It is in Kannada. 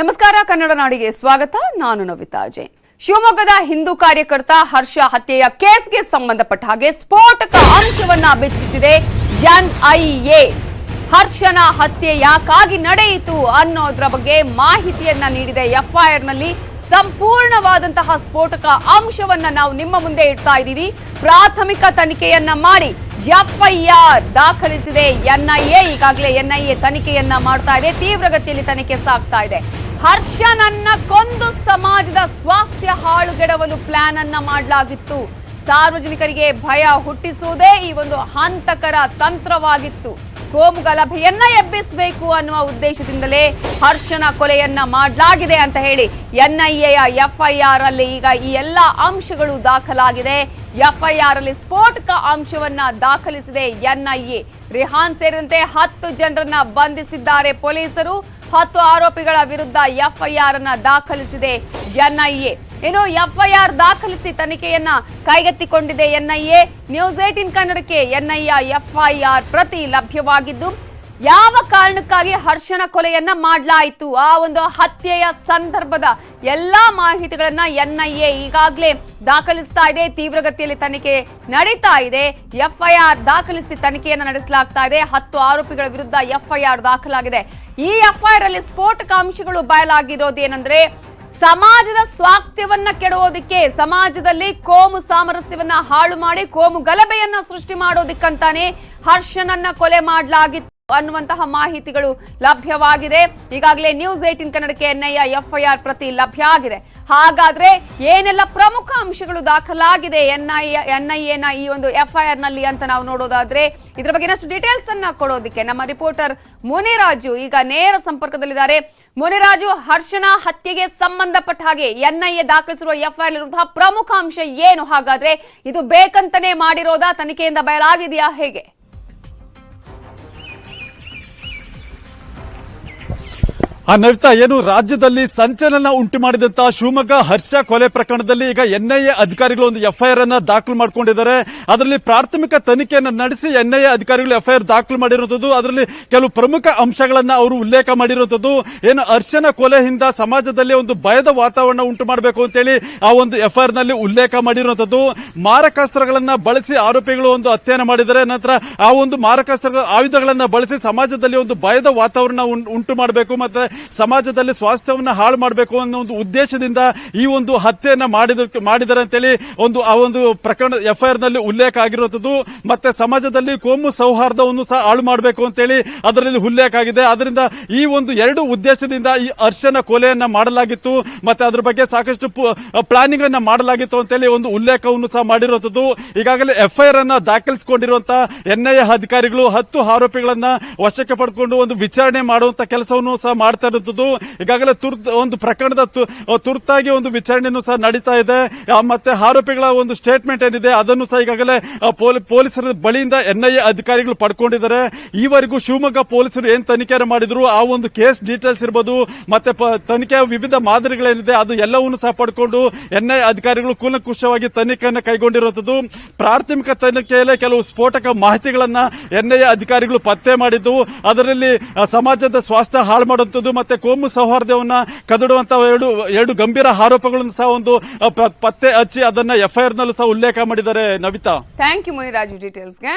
ನಮಸ್ಕಾರ, ಕನ್ನಡ ನಾಡಿಗೆ ಸ್ವಾಗತ. ನಾನು ನವಿತಾ ಜೈನ್. ಶಿವಮೊಗ್ಗದ ಹಿಂದೂ ಕಾರ್ಯಕರ್ತ ಹರ್ಷ ಹತ್ಯೆಯ ಕೇಸ್ಗೆ ಸಂಬಂಧಪಟ್ಟ ಹಾಗೆ ಸ್ಫೋಟಕ ಅಂಶವನ್ನ ಬಿಚ್ಚಿಟ್ಟಿದೆ ಎನ್ಐಎ ಹರ್ಷನ ಹತ್ಯೆ ಯಾಕಾಗಿ ನಡೆಯಿತು ಅನ್ನೋದ್ರ ಬಗ್ಗೆ ಮಾಹಿತಿಯನ್ನ ನೀಡಿದೆ ಎಫ್ಐಆರ್ನಲ್ಲಿ ಸಂಪೂರ್ಣವಾದಂತಹ ಸ್ಫೋಟಕ ಅಂಶವನ್ನ ನಾವು ನಿಮ್ಮ ಮುಂದೆ ಇಡ್ತಾ ಇದ್ದೀವಿ. ಪ್ರಾಥಮಿಕ ತನಿಖೆಯನ್ನ ಮಾಡಿ ಎಫ್ಐಆರ್ ದಾಖಲಿಸಿದೆ ಎನ್ಐಎ ಈಗಾಗಲೇ ಎನ್ಐಎ ತನಿಖೆಯನ್ನ ಮಾಡ್ತಾ ಇದೆ. ತೀವ್ರಗತಿಯಲ್ಲಿ ತನಿಖೆ ಸಾಗ್ತಾ ಇದೆ. ಹರ್ಷನನ್ನ ಕೊಂದು ಸಮಾಜದ ಸ್ವಾಸ್ಥ್ಯ ಹಾಳುಗೆಡವಲು ಪ್ಲಾನ್ ಅನ್ನ ಮಾಡಲಾಗಿತ್ತು. ಸಾರ್ವಜನಿಕರಿಗೆ ಭಯ ಹುಟ್ಟಿಸುವುದೇ ಈ ಒಂದು ಹಂತಕರ ತಂತ್ರವಾಗಿತ್ತು. ಕೋಮು ಗಲಭೆಯನ್ನ ಎಬ್ಬಿಸಬೇಕು ಅನ್ನುವ ಉದ್ದೇಶದಿಂದಲೇ ಹರ್ಷನ ಕೊಲೆಯನ್ನ ಮಾಡಲಾಗಿದೆ ಅಂತ ಹೇಳಿ ಎನ್ಐಎಯ ಎಫ್ಐಆರ್ ಅಲ್ಲಿ ಈಗ ಈ ಎಲ್ಲ ಅಂಶಗಳು ದಾಖಲಾಗಿದೆ. ಎಫ್ಐಆರ್ ಅಲ್ಲಿ ಸ್ಫೋಟಕ ಅಂಶವನ್ನ ದಾಖಲಿಸಿದೆ ಎನ್ಐಎ. ರಿಹಾನ್ ಸೇರಿದಂತೆ ಹತ್ತು ಜನರನ್ನ ಬಂಧಿಸಿದ್ದಾರೆ ಪೊಲೀಸರು. ಹತ್ತು ಆರೋಪಿಗಳ ವಿರುದ್ಧ ಎಫ್ಐಆರ್ ಅನ್ನ ದಾಖಲಿಸಿದೆ ಎನ್ಐಎ. ಇನ್ನು ಎಫ್ಐಆರ್ ದಾಖಲಿಸಿ ತನಿಖೆಯನ್ನ ಕೈಗೆತ್ತಿಕೊಂಡಿದೆ ಎನ್ಐಎ. ನ್ಯೂಸ್ ಏಟಿನ್ ಕನ್ನಡಕ್ಕೆ ಎನ್ಐಎ ಎಫ್ಐಆರ್ ಪ್ರತಿ ಲಭ್ಯವಾಗಿದ್ದು ಯಾವ ಕಾರಣಕ್ಕಾಗಿ ಹರ್ಷಣ ಕೊಲೆಯನ್ನ ಮಾಡಲಾಯಿತು? ಆ ಒಂದು ಹತ್ಯೆಯ ಸಂದರ್ಭದ ಎಲ್ಲಾ ಮಾಹಿತಿಗಳನ್ನ ಎನ್ಐಎ ಈಗಾಗಲೇ ದಾಖಲಿಸ್ತಾ ಇದೆ. ತೀವ್ರಗತಿಯಲ್ಲಿ ತನಿಖೆ ನಡೀತಾ ಇದೆ. ಎಫ್ಐಆರ್ ದಾಖಲಿಸಿ ತನಿಖೆಯನ್ನ ನಡೆಸಲಾಗ್ತಾ ಇದೆ. ಹತ್ತು ಆರೋಪಿಗಳ ವಿರುದ್ಧ ಎಫ್ಐಆರ್ ದಾಖಲಾಗಿದೆ. ಈ ಎಫ್ಐಆರ್ ಅಲ್ಲಿ ಸ್ಫೋಟಕ ಅಂಶಗಳು ಬಯಲಾಗಿರೋದೇನೆಂದ್ರೆ ಸಮಾಜದ ಸ್ವಾಸ್ಥ್ಯವನ್ನ ಕೆಡುವುದಕ್ಕೆ, ಸಮಾಜದಲ್ಲಿ ಕೋಮು ಸಾಮರಸ್ಯವನ್ನ ಹಾಳು ಮಾಡಿ, ಕೋಮು ಗಲಭೆಯನ್ನ ಸೃಷ್ಟಿ ಮಾಡೋದಿಕ್ಕಂತಾನೆ ಹರ್ಷನನ್ನ ಕೊಲೆ ಮಾಡಲಾಗಿತ್ತು. ಅನ್ನುವಂತಹ ಮಾಹಿತಿಗಳು ಲಭ್ಯವಾಗಿದೆ. ಈಗಾಗಲೇ ನ್ಯೂಸ್ ಏಟಿನ್ ಕನ್ನಡಕ್ಕೆ ಎನ್ಐಎ, ಎಫ್ಐಆರ್ ಪ್ರತಿ ಲಭ್ಯ ಆಗಿದೆ. ಹಾಗಾದ್ರೆ ಏನೆಲ್ಲ ಪ್ರಮುಖ ಅಂಶಗಳು ದಾಖಲಾಗಿದೆ ಎನ್ಐಎ, ಎನ್ಐಎನ ಈ ಒಂದು ಎಫ್ಐಆರ್ನಲ್ಲಿ ಅಂತ ನಾವು ನೋಡೋದಾದ್ರೆ ಇದ್ರ ಬಗ್ಗೆ ಇನ್ನಷ್ಟು ಡೀಟೇಲ್ಸ್ ಅನ್ನ ಕೊಡೋದಕ್ಕೆ ನಮ್ಮ ರಿಪೋರ್ಟರ್ ಮುನಿರಾಜು ಈಗ ನೇರ ಸಂಪರ್ಕದಲ್ಲಿದ್ದಾರೆ. ಮುನಿರಾಜು ಹರ್ಷನ ಹತ್ಯೆಗೆ ಸಂಬಂಧಪಟ್ಟ ಹಾಗೆ ಎನ್ಐಎ ದಾಖಲಿಸಿರುವ ಎಫ್ಐಆರ್ ಇರುವಂತಹ ಪ್ರಮುಖ ಅಂಶ ಏನು? ಹಾಗಾದ್ರೆ ಇದು ಬೇಕಂತನೇ ಮಾಡಿರೋದಾ? ತನಿಖೆಯಿಂದ ಬಯಲಾಗಿದೆಯಾ? ಹೇಗೆ? ಆ ನವಿತಾ ಏನು? ರಾಜ್ಯದಲ್ಲಿ ಸಂಚಲನ ಉಂಟು ಮಾಡಿದಂತಹ ಶಿವಮೊಗ್ಗ ಹರ್ಷ ಕೊಲೆ ಪ್ರಕರಣದಲ್ಲಿ ಈಗ ಎನ್ಐಎ ಅಧಿಕಾರಿಗಳು ಒಂದು ಎಫ್ಐಆರ್ ಅನ್ನ ದಾಖಲು ಮಾಡಿಕೊಂಡಿದ್ದಾರೆ. ಅದರಲ್ಲಿ ಪ್ರಾಥಮಿಕ ತನಿಖೆಯನ್ನು ನಡೆಸಿ ಎನ್ಐಎ ಅಧಿಕಾರಿಗಳು ಎಫ್ಐಆರ್ ದಾಖಲು ಮಾಡಿರುವಂತದ್ದು. ಅದರಲ್ಲಿ ಕೆಲವು ಪ್ರಮುಖ ಅಂಶಗಳನ್ನ ಅವರು ಉಲ್ಲೇಖ ಮಾಡಿರುವಂತದ್ದು. ಏನು ಹರ್ಷನ ಕೊಲೆಯಿಂದ ಸಮಾಜದಲ್ಲಿ ಒಂದು ಭಯದ ವಾತಾವರಣ ಉಂಟು ಮಾಡಬೇಕು ಅಂತೇಳಿ ಆ ಒಂದು ಎಫ್ಐಆರ್ನಲ್ಲಿ ಉಲ್ಲೇಖ ಮಾಡಿರುವಂತದ್ದು. ಮಾರಕಾಸ್ತ್ರಗಳನ್ನ ಬಳಸಿ ಆರೋಪಿಗಳು ಒಂದು ಹತ್ಯೆಯನ್ನು ಮಾಡಿದರೆ ನಂತರ ಆ ಒಂದು ಮಾರಕಾಸ್ತ್ರ ಆಯುಧಗಳನ್ನ ಬಳಸಿ ಸಮಾಜದಲ್ಲಿ ಒಂದು ಭಯದ ವಾತಾವರಣ ಉಂಟು ಮಾಡಬೇಕು. ಮತ್ತೆ ಸಮಾಜದಲ್ಲಿ ಸ್ವಾಸ್ಥ್ಯವನ್ನು ಹಾಳು ಮಾಡಬೇಕು ಅನ್ನೋ ಒಂದು ಉದ್ದೇಶದಿಂದ ಈ ಒಂದು ಹತ್ಯೆಯನ್ನ ಮಾಡಿದ ಮಾಡಿದ್ದಾರೆ ಅಂತೇಳಿ ಒಂದು ಆ ಒಂದು ಪ್ರಕರಣ ಎಫ್ಐಆರ್ನಲ್ಲಿ ಉಲ್ಲೇಖ ಆಗಿರುವಂತದ್ದು ಮತ್ತೆ ಸಮಾಜದಲ್ಲಿ ಕೋಮು ಸೌಹಾರ್ದವನ್ನು ಸಹ ಹಾಳು ಮಾಡಬೇಕು ಅಂತೇಳಿ ಅದರಲ್ಲಿ ಉಲ್ಲೇಖ ಆಗಿದೆ. ಅದರಿಂದ ಈ ಒಂದು ಎರಡು ಉದ್ದೇಶದಿಂದ ಈ ಹರ್ಷನ ಕೊಲೆಯನ್ನ ಮಾಡಲಾಗಿತ್ತು. ಮತ್ತೆ ಅದ್ರ ಬಗ್ಗೆ ಸಾಕಷ್ಟು ಪ್ಲಾನಿಂಗ್ ಅನ್ನ ಮಾಡಲಾಗಿತ್ತು ಅಂತೇಳಿ ಒಂದು ಉಲ್ಲೇಖವನ್ನು ಸಹ ಮಾಡಿರುವಂತದ್ದು ಈಗಾಗಲೇ ಎಫ್ಐಆರ್ ಅನ್ನ ದಾಖಲಿಸಿಕೊಂಡಿರುವಂತಹ ಎನ್ಐಎ ಅಧಿಕಾರಿಗಳು ಹತ್ತು ಆರೋಪಿಗಳನ್ನ ವಶಕ್ಕೆ ಪಡ್ಕೊಂಡು ಒಂದು ವಿಚಾರಣೆ ಮಾಡುವಂತ ಕೆಲಸವನ್ನು ಸಹ ಇರುವಂತದ್ದು ಈಗಾಗಲೇ ತುರ್ತ, ಒಂದು ಪ್ರಕರಣದ ತುರ್ತಾಗಿ ಒಂದು ವಿಚಾರಣೆಯನ್ನು ಸಹ ನಡೀತಾ ಇದೆ. ಮತ್ತೆ ಆರೋಪಿಗಳ ಒಂದು ಸ್ಟೇಟ್ಮೆಂಟ್ ಏನಿದೆ, ಅದನ್ನು ಸಹ ಈಗಾಗಲೇ ಪೊಲೀಸರ ಬಳಿಯಿಂದ ಎನ್ಐಎ ಅಧಿಕಾರಿಗಳು ಪಡ್ಕೊಂಡಿದ್ದಾರೆ. ಈವರೆಗೂ ಶಿವಮೊಗ್ಗ ಪೊಲೀಸರು ಏನ್ ತನಿಖೆ ಮಾಡಿದ್ರು, ಆ ಒಂದು ಕೇಸ್ ಡೀಟೇಲ್ಸ್ ಇರಬಹುದು ಮತ್ತೆ ತನಿಖೆ ವಿವಿಧ ಮಾದರಿಗಳೇನಿದೆ, ಅದು ಎಲ್ಲವನ್ನು ಸಹ ಪಡ್ಕೊಂಡು ಎನ್ಐಎ ಅಧಿಕಾರಿಗಳು ಕೂಲಂಕುಷವಾಗಿ ತನಿಖೆಯನ್ನು ಕೈಗೊಂಡಿರುವಂತದ್ದು ಪ್ರಾಥಮಿಕ ತನಿಖೆಯಲ್ಲೇ ಕೆಲವು ಸ್ಫೋಟಕ ಮಾಹಿತಿಗಳನ್ನ ಎನ್ಐಎ ಅಧಿಕಾರಿಗಳು ಪತ್ತೆ ಮಾಡಿದ್ದು, ಅದರಲ್ಲಿ ಸಮಾಜದ ಸ್ವಾಸ್ಥ್ಯ ಹಾಳು ಮಾಡುವಂತದ್ದು ಮತ್ತೆ ಕೋಮು ಸೌಹಾರ್ದವನ್ನ ಕದಡುವಂತ ಎರಡು ಎರಡು ಗಂಭೀರ ಆರೋಪಗಳನ್ನು ಸಹ ಒಂದು ಪತ್ತೆ ಹಚ್ಚಿ ಅದನ್ನ ಎಫ್ಐಆರ್ ನಲ್ಲೂ ಸಹ ಉಲ್ಲೇಖ ಮಾಡಿದ್ದಾರೆ ನವಿತಾ. Thank you Muniraju ಡೀಟೇಲ್ಸ್ಗೆ